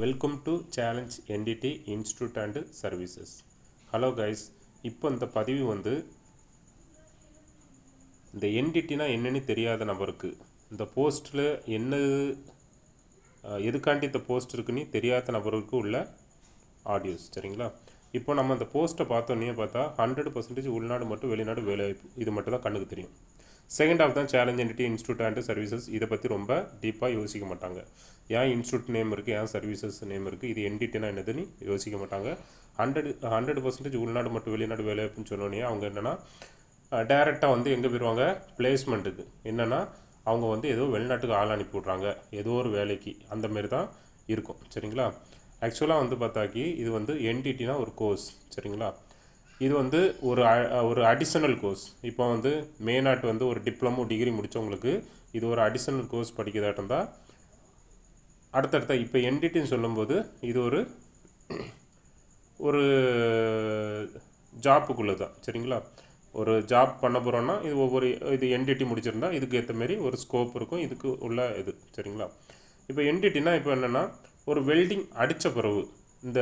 Welcome to challenge entity institute and services hello guys இப்போ இந்த பதிவு வந்து இந்த என்டிடினா என்னன்னு தெரியாத நபருக்கு இந்த போஸ்ட்டில் என்ன எதுக்காண்டி இந்த போஸ்ட் இருக்குன்னு தெரியாத நபருக்கு உள்ள ஆடியோஸ் சரிங்களா? இப்போ நம்ம அந்த போஸ்ட்டை பார்த்தோன்னே பார்த்தா ஹண்ட்ரட் பர்சன்டேஜ் உள்நாடு மட்டும் வெளிநாடு வேலைவாய்ப்பு இது மட்டும் தான் கண்ணுக்கு தெரியும். செகண்ட் ஆஃப் தான் challenge entity institute and services இதை பற்றி ரொம்ப டீப்பாக யோசிக்க மாட்டாங்க. ஏன் இன்ஸ்டியூட் நேம் இருக்குது ஏன் சர்வீசஸ் நேம் இருக்குது இது என்டிட்டினா என்னதுன்னு யோசிக்க மாட்டாங்க. ஹண்ட்ரட் ஹண்ட்ரட் பர்சன்டேஜ் உள்நாடு மட்டும் வெளிநாடு வேலை அப்படின்னு சொன்னோன்னே அவங்க என்னென்னா டேரெக்டாக வந்து எங்கே போயிடுவாங்க பிளேஸ்மெண்ட்டுக்கு என்னென்னா அவங்க வந்து ஏதோ வெளிநாட்டுக்கு ஆள் அனுப்பி விட்றாங்க. ஏதோ ஒரு வேலைக்கு. அந்த மாரி தான் இருக்கும். சரிங்களா? ஆக்சுவலாக வந்து பார்த்தாக்கி இது வந்து என்டிடினா ஒரு கோர்ஸ் சரிங்களா? இது வந்து ஒரு அ- ஒரு அடிஷனல் கோர்ஸ் இப்போ வந்து மேநாட்டு வந்து ஒரு டிப்ளமோ டிகிரி முடித்தவங்களுக்கு இது ஒரு அடிஷனல் கோர்ஸ் படிக்கிறதாட்டம் தான் அடுத்தடுத்த இப்போ என்டிடின்னு சொல்லும்போது இது ஒரு ஒரு ஜாப்புக்குள்ளே தான். சரிங்களா? ஒரு ஜாப் பண்ண போகிறோன்னா இது ஒவ்வொரு இது என்டிடி முடிச்சிருந்தா இதுக்கு ஏற்ற மாரி ஒரு ஸ்கோப் இருக்கும். இதுக்கு உள்ள இது. சரிங்களா? இப்போ என்டிடினா இப்போ என்னென்னா ஒரு வெல்டிங் அடித்த பிறகு இந்த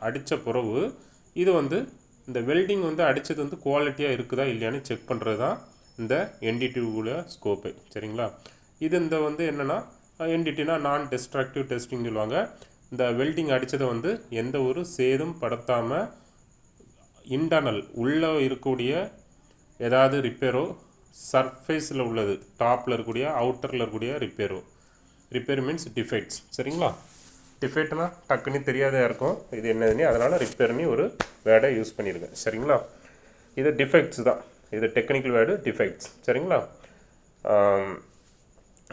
அடித்த பிறகு இது வந்து இந்த வெல்டிங் வந்து அடித்தது வந்து குவாலிட்டியாக இருக்குதா இல்லையான்னு செக் பண்ணுறது தான் இந்த என்டிடிக்குள்ள ஸ்கோப்பு சரிங்களா? இது இந்த வந்து என்னென்னா என்டிடினா நான் டெஸ்ட்ராக்டிவ் டெஸ்டிங் சொல்லுவாங்க. இந்த வெல்டிங் அடித்ததை வந்து எந்த ஒரு சேதம் படுத்தாமல் இன்டர்னல் உள்ளே இருக்கக்கூடிய ஏதாவது ரிப்பேரோ சர்ஃபேஸில் உள்ளது டாப்பில் இருக்கக்கூடிய அவுட்டரில் இருக்கக்கூடிய ரிப்பேரோ ரிப்பேர் மீன்ஸ் டிஃபெக்ட்ஸ் சரிங்களா? டிஃபெக்ட்னா டக்குன்னு தெரியாத இருக்கும். இது என்னதுன்னு அதனால் ரிப்பேர்னு ஒரு வேர்டை யூஸ் பண்ணியிருக்கேன் சரிங்களா? இது டிஃபெக்ட்ஸ் தான். இது டெக்னிக்கல் வேர்டு டிஃபெக்ட்ஸ் சரிங்களா?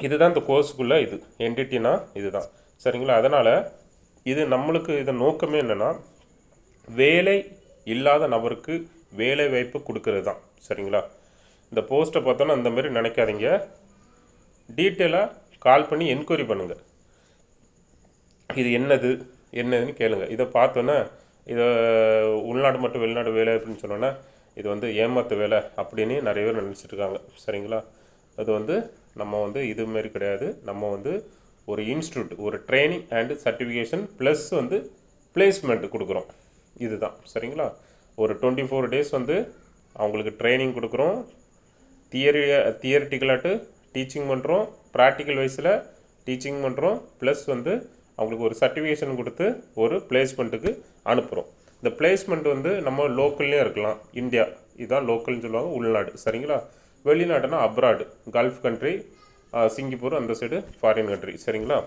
இதுதான் இந்த கோர்ஸுக்குள்ளே இது. என்டிட்டினா இதுதான். சரிங்களா? அதனால் இது நம்மளுக்கு இதை நோக்கமே என்னென்னா வேலை இல்லாத நபருக்கு வேலை வாய்ப்பு கொடுக்கறது தான். சரிங்களா? இந்த போஸ்ட்டை பார்த்தோன்னா அந்த மாதிரி நினைக்காதீங்க. டீட்டெயிலாக கால் பண்ணி என்கொயரி பண்ணுங்கள் இது என்னது? என்னதுன்னு கேளுங்க. இதை பார்த்தோன்னே இதை உள்நாடு மற்றும் வெளிநாடு வேலை அப்படின்னு சொன்னோன்னா இது வந்து ஏமாத்து வேலை அப்படின்னு நிறைய பேர் நினச்சிட்டு இருக்காங்க. சரிங்களா? அது வந்து நம்ம வந்து இது மாரி கிடையாது. நம்ம வந்து ஒரு இன்ஸ்டியூட் ஒரு ட்ரைனிங் அண்டு சர்டிஃபிகேஷன் ப்ளஸ் வந்து பிளேஸ்மெண்ட் கொடுக்குறோம். இதுதான். சரிங்களா? ஒரு டுவெண்ட்டி ஃபோர் டேஸ் வந்து அவங்களுக்கு ட்ரைனிங் கொடுக்குறோம். தியரி தியரிட்டிக்கலாட்டு டீச்சிங் பண்ணுறோம் ப்ராக்டிக்கல் வைஸில் டீச்சிங் பண்ணுறோம் ப்ளஸ் வந்து அவங்களுக்கு ஒரு சர்டிஃபிகேஷன் கொடுத்து ஒரு பிளேஸ்மெண்ட்டுக்கு அனுப்புகிறோம் இந்த பிளேஸ்மெண்ட் வந்து நம்ம லோக்கல்லே இருக்கலாம். இந்தியா இதுதான் லோக்கல்னு சொல்லுவாங்க. உள்நாடு. சரிங்களா? வெளிநாடுனா அப்ராடு கல்ஃப் கண்ட்ரி சிங்கப்பூர் அந்த சைடு ஃபாரின் கண்ட்ரி சரிங்களா?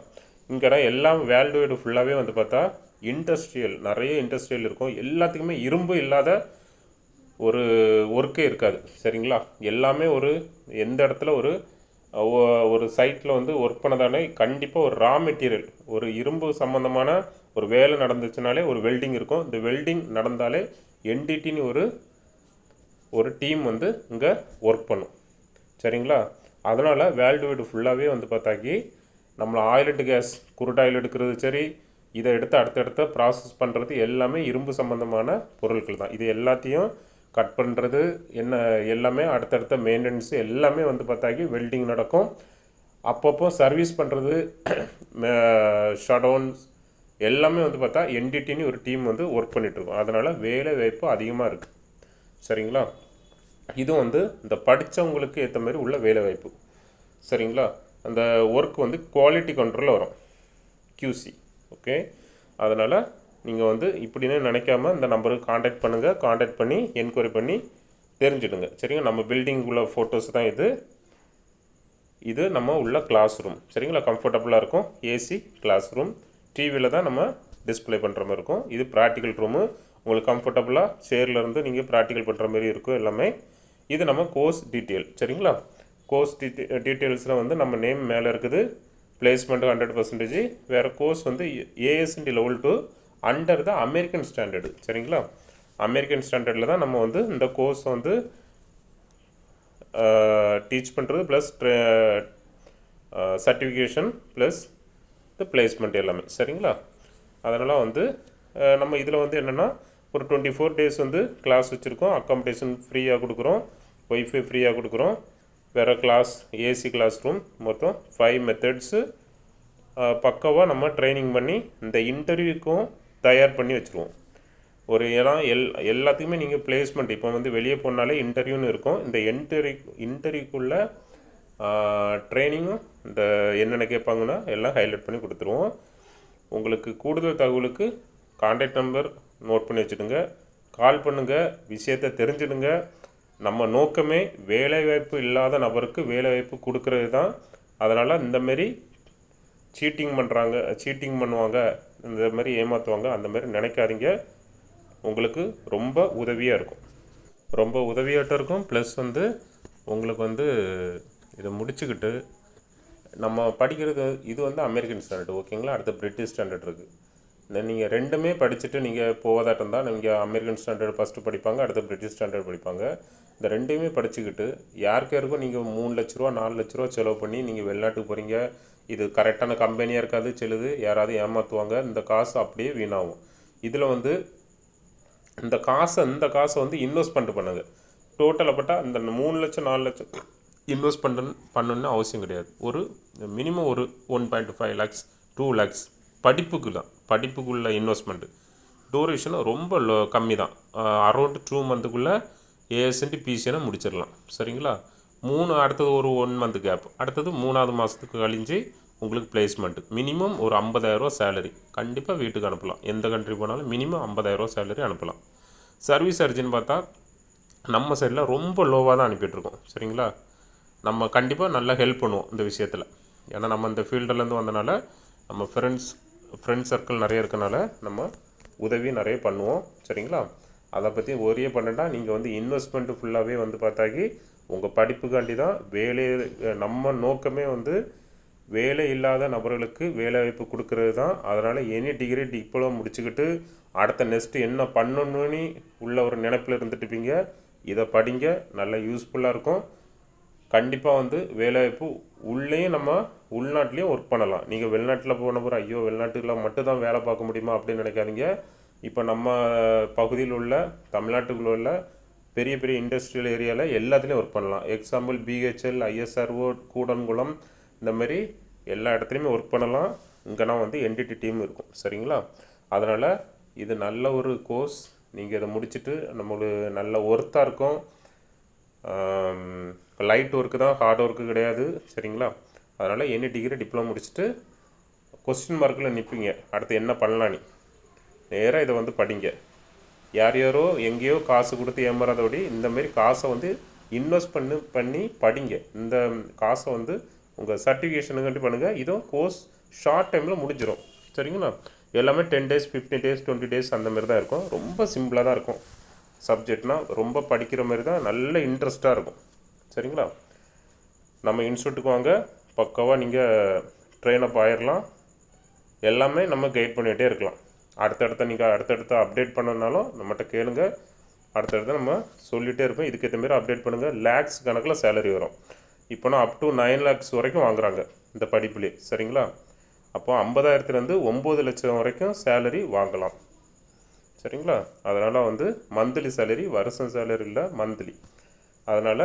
இங்கே எல்லாம் வேர்ல்டு ஃபுல்லாகவே வந்து பார்த்தா இண்டஸ்ட்ரியல் நிறைய இண்டஸ்ட்ரியல் இருக்கும். எல்லாத்துக்குமே இரும்பு இல்லாத ஒரு ஒர்க்கே இருக்காது. சரிங்களா? எல்லாமே ஒரு எந்த இடத்துல ஒரு ஒரு சைட்டில் வந்து ஒர்க் பண்ணதாலே கண்டிப்பாக ஒரு ரா மெட்டீரியல் ஒரு இரும்பு சம்மந்தமான ஒரு வேலை நடந்துச்சுனாலே ஒரு வெல்டிங் இருக்கும். இந்த வெல்டிங் நடந்தாலே என்டிடின்னு ஒரு ஒரு டீம் வந்து இங்கே ஒர்க் பண்ணும். சரிங்களா? அதனால் வேர்ல்டு வைடு ஃபுல்லாகவே வந்து பார்த்தாக்கி நம்மளை ஆயிலட்டு கேஸ் குருடாயில் எடுக்கிறது சரி இதை எடுத்து அடுத்தடுத்த ப்ராசஸ் பண்ணுறது எல்லாமே இரும்பு சம்மந்தமான பொருட்கள் தான். இது எல்லாத்தையும் கட் பண்ணுறது என்ன எல்லாமே அடுத்தடுத்த மெயின்டெனன்ஸு எல்லாமே வந்து பார்த்தாக்கி வெல்டிங் நடக்கும். அப்பப்போ சர்வீஸ் பண்ணுறது ஷடவுன்ஸ் எல்லாமே வந்து பார்த்தா என்டிடின்னு ஒரு டீம் வந்து ஒர்க் பண்ணிகிட்ருக்கோம் அதனால் வேலை வாய்ப்பு அதிகமாக இருக்குது சரிங்களா? இது வந்து இந்த படித்தவங்களுக்கு ஏற்ற மாதிரி உள்ள வேலை வாய்ப்பு. சரிங்களா? அந்த ஒர்க் வந்து குவாலிட்டி கண்ட்ரோலில் வரும். கியூசி ஓகே அதனால் நீங்கள் வந்து இப்படின்னு நினைக்காம இந்த நம்பருக்கு காண்டாக்ட் பண்ணுங்கள் காண்டாக்ட் பண்ணி என்கொயரி பண்ணி தெரிஞ்சுடுங்க. சரிங்க நம்ம பில்டிங் உள்ள ஃபோட்டோஸ் தான் இது. இது நம்ம உள்ள கிளாஸ் ரூம் சரிங்களா? கம்ஃபர்டபுளாக இருக்கும். ஏசி கிளாஸ் ரூம் டிவியில் தான் நம்ம டிஸ்ப்ளே பண்ணுற மாதிரி இருக்கும். இது ப்ராக்டிக்கல் ரூமு உங்களுக்கு கம்ஃபர்டபுளாக சேர்லேருந்து நீங்கள் ப்ராக்டிக்கல் பண்ணுற மாதிரி இருக்கும் எல்லாமே. இது நம்ம கோர்ஸ் டீட்டெயில் சரிங்களா? கோர்ஸ் டீட்டெ டீட்டெயில்ஸில் வந்து நம்ம நேம் மேலே இருக்குது. பிளேஸ்மெண்ட்டு ஹண்ட்ரட் பர்சன்டேஜ் வேறு கோர்ஸ் வந்து ASNT level two under the American standard சரிங்களா? அமெரிக்கன் ஸ்டாண்டர்டில் தான் நம்ம வந்து இந்த கோர்ஸ் வந்து டீச் பண்ணுறது ப்ளஸ் சர்டிஃபிகேஷன் ப்ளஸ் இந்த பிளேஸ்மெண்ட் எல்லாமே சரிங்களா? அதனால் வந்து நம்ம இதில் வந்து என்னென்னா ஒரு டுவெண்ட்டி ஃபோர் டேஸ் வந்து கிளாஸ் வச்சுருக்கோம். அக்காமடேஷன் ஃப்ரீயாக கொடுக்குறோம். ஒய்ஃபை ஃப்ரீயாக கொடுக்குறோம். வேறு கிளாஸ் ஏசி கிளாஸ் ரூம் மொத்தம் ஃபைவ் மெத்தட்ஸு பக்காவாக நம்ம ட்ரைனிங் பண்ணி இந்த இன்டர்வியூக்கும் தயார் பண்ணி வச்சுருவோம் ஒரு ஏன்னா எல் எல்லாத்துக்குமே நீங்கள் பிளேஸ்மெண்ட் இப்போ வந்து வெளியே போனாலே இன்டர்வியூன்னு இருக்கும். இந்த இன்டர்வியூ இன்டர்வியூக்குள்ளே ட்ரைனிங்கும் இந்த என்னென்ன கேட்பாங்கன்னா எல்லாம் ஹைலைட் பண்ணி கொடுத்துருவோம். உங்களுக்கு கூடுதல் தகவலுக்கு கான்டாக்ட் நம்பர் நோட் பண்ணி வச்சுடுங்க. கால் பண்ணுங்கள் விஷயத்தை தெரிஞ்சிடுங்க. நம்ம நோக்கமே வேலைவாய்ப்பு இல்லாத நபருக்கு வேலைவாய்ப்பு கொடுக்கறது தான் அதனால் இந்தமாரி சீட்டிங் பண்ணுறாங்க சீட்டிங் பண்ணுவாங்க இந்த மாதிரி ஏமாற்றுவாங்க அந்த மாதிரி நினைக்காதீங்க. உங்களுக்கு ரொம்ப உதவியாக இருக்கும். ரொம்ப உதவியாட்டம் இருக்கும். ப்ளஸ் வந்து உங்களுக்கு வந்து இதை முடிச்சுக்கிட்டு நம்ம படிக்கிறது இது வந்து அமெரிக்கன் ஸ்டாண்டர்ட் ஓகேங்களா அடுத்து பிரிட்டிஷ் ஸ்டாண்டர்ட் இருக்குது இந்த நீங்கள் ரெண்டுமே படிச்சுட்டு நீங்கள் போவதாட்டம் தான். நீங்கள் அமெரிக்கன் ஸ்டாண்டர்ட் ஃபஸ்ட்டு படிப்பாங்க அடுத்து பிரிட்டிஷ் ஸ்டாண்டர்ட் படிப்பாங்க. இந்த ரெண்டையுமே படிச்சுக்கிட்டு யாருக்கு யாருக்கும் நீங்கள் மூணு லட்ச ரூபா நாலு லட்ச ரூபா செலவு பண்ணி நீங்கள் வெளிநாட்டுக்கு போகிறீங்க இது கரெக்டான கம்பெனியாக இருக்காது செல்லுது. யாராவது ஏமாற்றுவாங்க இந்த காசு அப்படியே வீணாகும். இதில் வந்து இந்த காசை இந்த காசை வந்து இன்வெஸ்ட்மெண்ட் பண்ணுங்க. டோட்டலாக பட்டால் இந்த மூணு லட்சம் நாலு லட்சம் இன்வெஸ்ட் பண்ண பண்ணணுன்னு அவசியம் கிடையாது. ஒரு மினிமம் ஒரு one point five lakhs two lakhs படிப்புக்கு தான் படிப்புக்குள்ள இன்வெஸ்ட்மெண்ட்டு டூரேஷன் ரொம்ப லோ கம்மி தான். அரௌண்ட் டூ மந்த்துக்குள்ளே ஏஎஸ்என்டி பிசிஎனை முடிச்சிடலாம். சரிங்களா? மூணு அடுத்தது ஒரு ஒன் மந்த் கேப் அடுத்தது மூணாவது மாதத்துக்கு கழிஞ்சு உங்களுக்கு பிளேஸ்மெண்ட்டு மினிமம் ஒரு ஐம்பதாயிரரூவா சேலரி கண்டிப்பாக வீட்டுக்கு அனுப்பலாம். எந்த கண்ட்ரி போனாலும் மினிமம் ஐம்பதாயிரரூவா சேலரி அனுப்பலாம். சர்வீஸ் சார்ஜின்னு பார்த்தா நம்ம சைடில் ரொம்ப லோவாக தான் அனுப்பிட்டுருக்கோம். சரிங்களா? நம்ம கண்டிப்பாக நல்லா ஹெல்ப் பண்ணுவோம் இந்த விஷயத்தில். ஏன்னா நம்ம இந்த ஃபீல்டுலேருந்து வந்தனால நம்ம ஃப்ரெண்ட்ஸ் ஃப்ரெண்ட் சர்க்கிள் நிறைய இருக்கனால நம்ம உதவி நிறைய பண்ணுவோம். சரிங்களா? அதை பற்றி ஒரே பண்ணட்டா நீங்கள் வந்து இன்வெஸ்ட்மெண்ட்டு ஃபுல்லாகவே வந்து பார்த்தாக்கி உங்கள் படிப்புக்காண்டி தான் வேலை நம்ம நோக்கமே வந்து வேலை இல்லாத நபர்களுக்கு வேலை வாய்ப்பு கொடுக்கறது தான் அதனால் எனி டிகிரி டிப்ளமோ முடிச்சுக்கிட்டு அடுத்த நெக்ஸ்ட்டு என்ன பண்ணணும்னு உள்ள ஒரு நினைப்பில் இருந்துட்டுப்பீங்க இதை படிங்க. நல்ல யூஸ்ஃபுல்லாக இருக்கும். கண்டிப்பாக வந்து வேலைவாய்ப்பு உள்ளேயும் நம்ம உள்நாட்டிலையும் ஒர்க் பண்ணலாம். நீங்கள் வெளிநாட்டில் போன பிறகு ஐயோ வெளிநாட்டுக்குள்ள மட்டும்தான் வேலை பார்க்க முடியுமா அப்படின்னு நினைக்காதீங்க. இப்போ நம்ம பகுதியில் உள்ள தமிழ்நாட்டுக்குள்ள உள்ள பெரிய பெரிய இண்டஸ்ட்ரியல் ஏரியாவில் எல்லாத்துலேயும் ஒர்க் பண்ணலாம். எக்ஸாம்பிள் பிஹெச்எல் ஐஎஸ்ஆர்ஓ கூடன்குளம் இந்த மாதிரி எல்லா இடத்துலையுமே ஒர்க் பண்ணலாம். இங்கேனா வந்து என்டிடி டீம் இருக்கும். சரிங்களா? அதனால் இது நல்ல ஒரு கோர்ஸ் நீங்கள் இதை முடிச்சுட்டு நம்மளுக்கு நல்ல ஒர்த்தாக இருக்கும். லைட் ஒர்க்கு தான் ஹார்ட் ஒர்க்கு கிடையாது சரிங்களா? அதனால் எனி டிகிரி டிப்ளமோ முடிச்சுட்டு கொஸ்டின் மார்க்கில் நிற்பீங்க அடுத்து என்ன பண்ணலாம் நீ நேராக இதை வந்து படிங்க. யார் யாரோ எங்கேயோ காசு கொடுத்து ஏமாறாதபடி இந்தமாரி காசை வந்து இன்வெஸ்ட் பண்ணி பண்ணி படிங்க. இந்த காசை வந்து உங்கள் சர்டிஃபிகேஷனுக்காண்டி பண்ணுங்கள் இதுவும் கோர்ஸ் ஷார்ட் டைமில் முடிஞ்சிடும் சரிங்களா? எல்லாமே ten days fifteen days twenty days அந்த மாதிரி தான் இருக்கும். ரொம்ப சிம்பிளாக தான் இருக்கும். சப்ஜெக்ட்னால் ரொம்ப படிக்கிற மாதிரி தான் நல்ல இன்ட்ரெஸ்ட்டாக இருக்கும். சரிங்களா? நம்ம இன்ஸ்டியூட்டுக்கு வாங்க. பக்காவாக நீங்கள் ட்ரெயின் அப் ஆயிடலாம் எல்லாமே நம்ம கைட் பண்ணிகிட்டே இருக்கலாம். அடுத்தடுத்த நீங்கள் அடுத்தடுத்த அப்டேட் பண்ணனாலும் நம்மகிட்ட கேளுங்க. அடுத்தடுத்த நம்ம சொல்லிகிட்டே இருப்போம். இதுக்கேற்ற மாரி அப்டேட் பண்ணுங்கள் லேக்ஸ் கணக்கில் சேலரி வரும். இப்போனா அப் டு நைன் லேக்ஸ் வரைக்கும் வாங்குறாங்க இந்த படிப்புலேயே சரிங்களா? அப்போ ஐம்பதாயிரத்துலேருந்து ஒம்பது லட்சம் வரைக்கும் சேலரி வாங்கலாம். சரிங்களா? அதனால் வந்து மந்த்லி சேலரி வருஷம் சேலரி இல்லை மந்த்லி அதனால்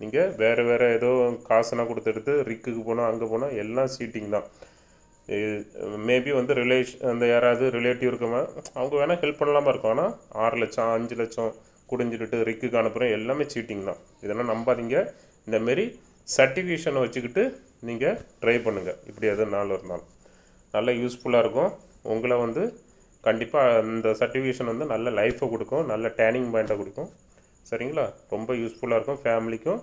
நீங்கள் வேறு வேறு ஏதோ காசுனா கொடுத்துட்டு ரிக்குக்கு போனால் அங்கே போனால் எல்லாம் சீட்டிங் தான். மேபி வந்து ரிலேஷன் அந்த யாராவது ரிலேட்டிவ் இருக்கமா அவங்க வேணால் ஹெல்ப் பண்ணலாமா இருக்கும். ஆனால் ஆறு லட்சம் அஞ்சு லட்சம் குடிஞ்சிட்டு ரிக்குக்கு அனுப்புகிறோம் எல்லாமே சீட்டிங் தான். இதெல்லாம் நம்பாதீங்க. இந்தமாரி சர்டிஃபிகேஷனை வச்சுக்கிட்டு நீங்கள் ட்ரை பண்ணுங்கள் இப்படி எதுவும் நாள் இருந்தாலும் நல்லா யூஸ்ஃபுல்லாக இருக்கும். உங்களை வந்து கண்டிப்பாக அந்த சர்டிஃபிகேஷன் வந்து நல்ல லைஃப்பை கொடுக்கும் நல்ல டேனிங் பாயிண்ட்டை கொடுக்கும். சரிங்களா? ரொம்ப யூஸ்ஃபுல்லாக இருக்கும். ஃபேமிலிக்கும்